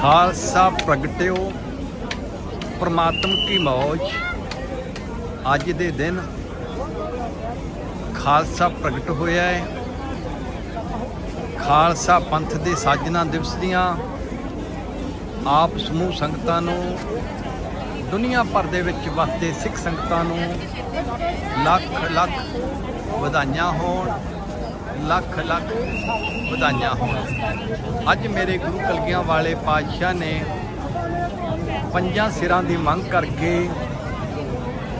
ਖਾਲਸਾ ਪ੍ਰਗਟਿਓ ਪ੍ਰਮਾਤਮ ਕੀ ਮੌਜ। ਅੱਜ ਦੇ ਦਿਨ ਖਾਲਸਾ ਪ੍ਰਗਟ ਹੋਇਆ ਹੈ। ਖਾਲਸਾ ਪੰਥ ਦੇ ਸਾਜਨਾ ਦਿਵਸ ਦੀਆਂ ਆਪ ਸਮੂਹ ਸੰਗਤਾਂ ਨੂੰ, ਦੁਨੀਆ ਭਰ ਦੇ ਵਿੱਚ ਵਸਦੇ ਸਿੱਖ ਸੰਗਤਾਂ ਨੂੰ ਲੱਖ ਲੱਖ ਵਧਾਈਆਂ ਹੋਣ। ਲੱਖ ਲੱਖ ਵਧਾਈਆਂ ਹੋਣ। ਅੱਜ ਮੇਰੇ ਗੁਰੂ ਕਲਗੀਆਂ ਵਾਲੇ ਪਾਤਸ਼ਾਹ ਨੇ ਪੰਜਾਂ ਸਿਰਾਂ ਦੀ ਮੰਗ ਕਰਕੇ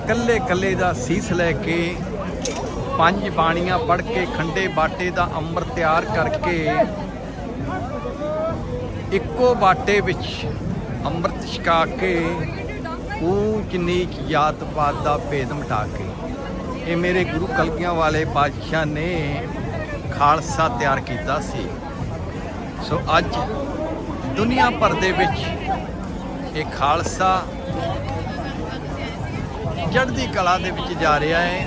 ਕੱਲੇ ਕੱਲੇ ਦਾ ਸੀਸ ਲੈ ਕੇ ਪੰਜ ਬਾਣੀਆਂ ਪੜ੍ਹ ਕੇ ਖੰਡੇ ਬਾਟੇ ਦਾ ਅੰਮ੍ਰਿਤ ਤਿਆਰ ਕਰਕੇ ਇੱਕੋ ਬਾਟੇ ਵਿੱਚ ਅੰਮ੍ਰਿਤ ਛਕਾ ਕੇ ਊਚ ਨੀਚ ਜਾਤ ਪਾਤ ਦਾ ਭੇਦ ਮਿਟਾ ਕੇ ਇਹ ਮੇਰੇ ਗੁਰੂ ਕਲਗੀਆਂ ਵਾਲੇ ਪਾਤਸ਼ਾਹ ਨੇ ਖਾਲਸਾ ਤਿਆਰ ਕੀਤਾ ਸੀ। ਸੋ ਅੱਜ ਦੁਨੀਆ ਭਰ ਦੇ ਵਿੱਚ ਇਹ ਖਾਲਸਾ ਚੜ੍ਹਦੀ ਕਲਾ ਦੇ ਵਿੱਚ ਜਾ ਰਿਹਾ ਹੈ।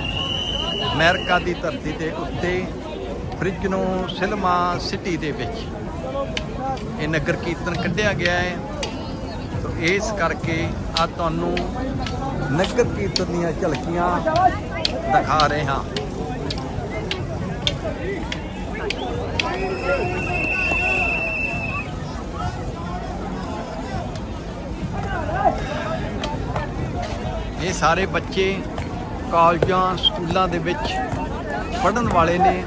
ਅਮਰੀਕਾ ਦੀ ਧਰਤੀ ਦੇ ਉੱਤੇ ਫ੍ਰਿਜਨੋ ਸਿਲਮਾ ਸਿਟੀ ਦੇ ਵਿੱਚ ਇਹ ਨਗਰ ਕੀਰਤਨ ਕੱਢਿਆ ਗਿਆ ਹੈ। ਤੋ ਇਸ ਕਰਕੇ ਆ ਤੁਹਾਨੂੰ ਨਗਰ ਕੀਰਤਨ ਦੀਆਂ ਝਲਕੀਆਂ ਦਿਖਾ ਰਹੇ ਹਾਂ। ਇਹ ਸਾਰੇ ਬੱਚੇ ਕਾਲਜਾਂ ਸਕੂਲਾਂ ਦੇ ਵਿੱਚ ਪੜਨ ਵਾਲੇ ਨੇ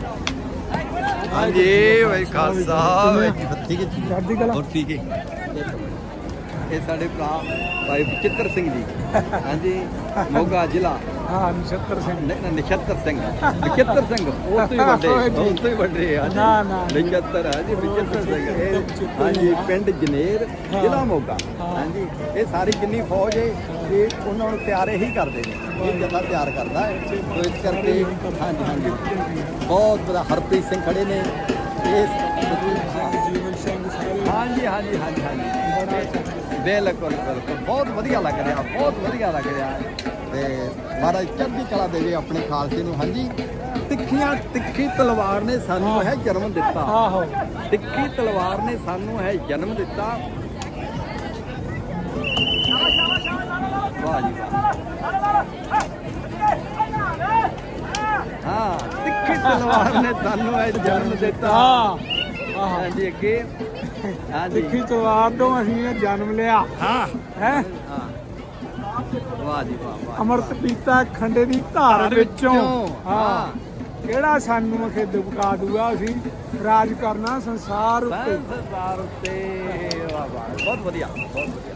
ਹਾਂਜੀ ਵੇ ਖਾਲਸਾ ਵੇ ਜੀ ਚੜ੍ਹਦੀ ਕਲਾ। ਹੋਰ ਠੀਕ ਹੈ ਇਹ ਸਾਡੇ ਭਰਾ ਭਾਈ ਬਚਿੱਤਰ ਸਿੰਘ ਜੀ। ਹਾਂਜੀ ਮੋਗਾ ਜ਼ਿਲ੍ਹਾ। ਹਾਂ ਨਛੱਤਰ ਸਿੰਘ। ਨਹੀਂ ਨਾ ਨਛੱਤਰ ਸਿੰਘ। ਬਚਿੱਤਰ ਸਿੰਘ ਉਹ ਤੋਂ ਹੀ ਵੱਡੇ ਉਹ ਤੋਂ ਹੀ ਵੱਡੇ ਆ। ਨਾ, ਨਾ। ਨਛੱਤਰ ਹੈ ਜੀ ਬਚਿੱਤਰ ਸਿੰਘ। ਇਹ ਹਾਂਜੀ ਪਿੰਡ ਜਨੇਰ ਜ਼ਿਲ੍ਹਾ ਮੋਗਾ। ਹਾਂਜੀ ਇਹ ਸਾਰੀ ਜਿੰਨੀ ਫੌਜ ਹੈ ਇਹ ਉਹਨਾਂ ਨੂੰ ਤਿਆਰੇ ਹੀ ਕਰਦੇ ਨੇ। ਇਹ ਜਥਾ ਤਿਆਰ ਕਰਦਾ ਹੈ ਇਸ ਕਰਕੇ ਹਾਂਜੀ ਹਾਂਜੀ। ਬਹੁਤ ਬੜਾ ਹਰਪ੍ਰੀਤ ਸਿੰਘ ਖੜੇ ਨੇ। ਇਸ ਜੀਵਨ ਸਿੰਘ ਸਾਰੇ। ਹਾਂਜੀ ਹਾਂਜੀ ਹਾਂਜੀ ਹਾਂਜੀ। ਬਿਲਕੁਲ ਬਿਲਕੁਲ। ਬਹੁਤ ਵਧੀਆ ਲੱਗ ਰਿਹਾ ਬਹੁਤ ਵਧੀਆ ਲੱਗ ਰਿਹਾ। ਤੇ ਮਹਾਰਾਜ ਚੜ੍ਹਦੀ ਕਲਾ ਦੇਵੇ ਆਪਣੇ ਖਾਲਸੇ ਨੂੰ ਹਾਂਜੀ। ਤਿੱਖੀਆਂ ਤਿੱਖੀ ਤਲਵਾਰ ਨੇ ਸਾਨੂੰ ਹੈ। ਜਨਮ ਦਿੱਤਾ। ਆਹੋ। ਤਿੱਖੀ ਤਲਵਾਰ ਨੇ ਸਾਨੂੰ ਹੈ ਜਨਮ ਦਿੱਤਾ। ਵਾਹ ਜੀ ਵਾਹ। ਹਾਂ ਤਿੱਖੀ ਤਲਵਾਰ ਨੇ ਸਾਨੂੰ ਹੈ ਜਨਮ ਦਿੱਤਾ। ਹਾਂ। ਆਹ। ਹਾਂਜੀ ਅੱਗੇ। ਹਾਂਜੀ। ਤਲਵਾਰ ਤੋਂ ਅਸੀਂ ਇਹ ਜਨਮ ਲਿਆ। ਹਾਂ। ਹੈ? ਹਾਂ ਵਾਹ ਜੀ ਵਾਹ ਵਾਹ ਅਮਰਤ ਪੀਤਾ ਖੰਡੇ ਦੀ ਧਾਰ ਵਿੱਚੋਂ। ਹਾਂ। ਕਿਹੜਾ ਸਾਨੂੰ ਅਖੇ ਦੁਬਕਾ ਦੂਗਾ? ਅਸੀਂ ਰਾਜ ਕਰਨਾ ਸੰਸਾਰ ਉੱਤੇ। ਸੰਸਾਰ ਉੱਤੇ। ਵਾਹ ਵਾਹ। ਬਹੁਤ ਵਧੀਆ ਬਹੁਤ ਵਧੀਆ।